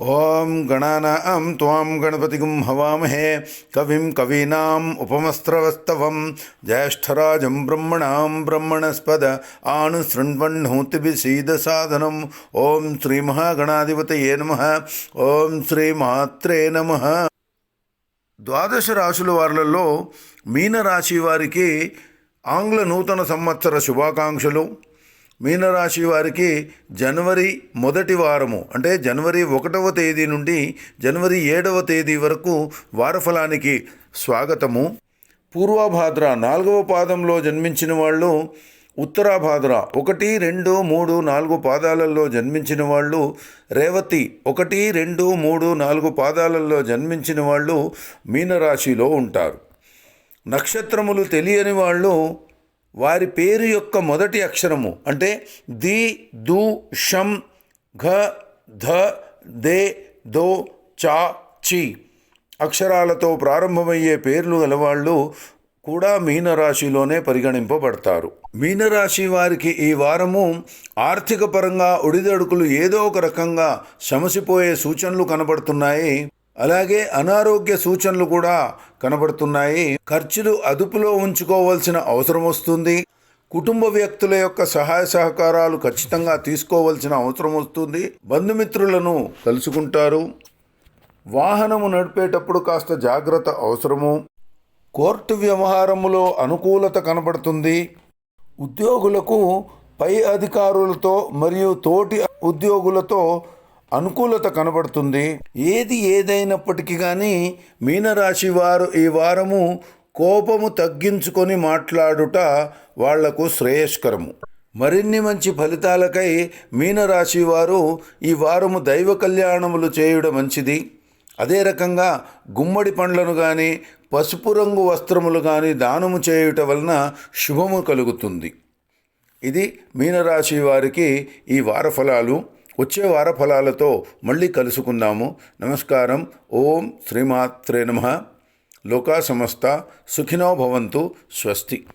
ఓం గణానాం త్వాం గణపతిగుం హవామహే కవిం కవీనాం ఉపమస్త్రవస్తవం. జ్యేష్ఠరాజం బ్రహ్మణాం బ్రహ్మణస్పద ఆను శృణ్వన్నోతిభిసీద సాధనం ఓం శ్రీ మహాగణాధిపతయే నమ. ఓం శ్రీ మాత్రే నమ. ద్వాదశ రాశుల వారులలో మీనరాశి వారికి ఆంగ్ల నూతన సంవత్సర శుభాకాంక్షలు. మీనరాశి వారికి జనవరి మొదటి వారము అంటే జనవరి ఒకటవ తేదీ నుండి జనవరి ఏడవ తేదీ వరకు వారఫలానికి స్వాగతము. పూర్వభాద్ర నాలుగవ పాదంలో జన్మించిన వాళ్ళు ఉత్తరాభాద్ర ఒకటి రెండు మూడు నాలుగు పాదాలలో జన్మించిన వాళ్ళు రేవతి ఒకటి రెండు మూడు నాలుగు పాదాలలో జన్మించిన వాళ్ళు మీనరాశిలో ఉంటారు. నక్షత్రములు తెలియని వాళ్ళు వారి పేరు యొక్క మొదటి అక్షరము అంటే ది దు షం ఘ ధ దే దో చా చి. అక్షరాలతో ప్రారంభమయ్యే పేర్లు గలవాళ్ళు కూడా మీనరాశిలోనే పరిగణింపబడతారు. మీనరాశి వారికి ఈ వారము ఆర్థిక పరంగా ఒడిదడుకులు ఏదో ఒక రకంగా సమసిపోయే సూచనలు కనబడుతున్నాయి. అలాగే అనారోగ్య సూచనలు కూడా కనబడుతున్నాయి. ఖర్చులు అదుపులో ఉంచుకోవాల్సిన అవసరం వస్తుంది. కుటుంబ వ్యక్తుల యొక్క సహాయ సహకారాలు ఖచ్చితంగా తీసుకోవాల్సిన అవసరం వస్తుంది. బంధుమిత్రులను కలుసుకుంటారు వాహనము నడిపేటప్పుడు కాస్త జాగ్రత్త అవసరము. కోర్టు వ్యవహారములో అనుకూలత కనబడుతుంది. ఉద్యోగులకు పై అధికారులతో మరియు తోటి ఉద్యోగులతో అనుకూలత కనబడుతుంది. ఏది ఏదైనప్పటికీ కానీ మీనరాశి వారు ఈ వారము కోపము తగ్గించుకొని మాట్లాడుట వాళ్ళకు శ్రేయస్కరము. మరిన్ని మంచి ఫలితాలకై మీనరాశి వారు ఈ వారము దైవ కళ్యాణములు చేయుట మంచిది. అదే రకంగా గుమ్మడి పండ్లను కానీ పసుపు రంగు వస్త్రములు కానీ దానము చేయుట వలన శుభము కలుగుతుంది. ఇది మీనరాశి వారికి ఈ వార ఫలాలు వచ్చే వార ఫలాలతో మళ్ళీ కలుసుకుందాము. నమస్కారం. ఓం శ్రీమాత్రే నమ. లోకా సమస్త. సుఖినో భవంతు. స్వస్తి.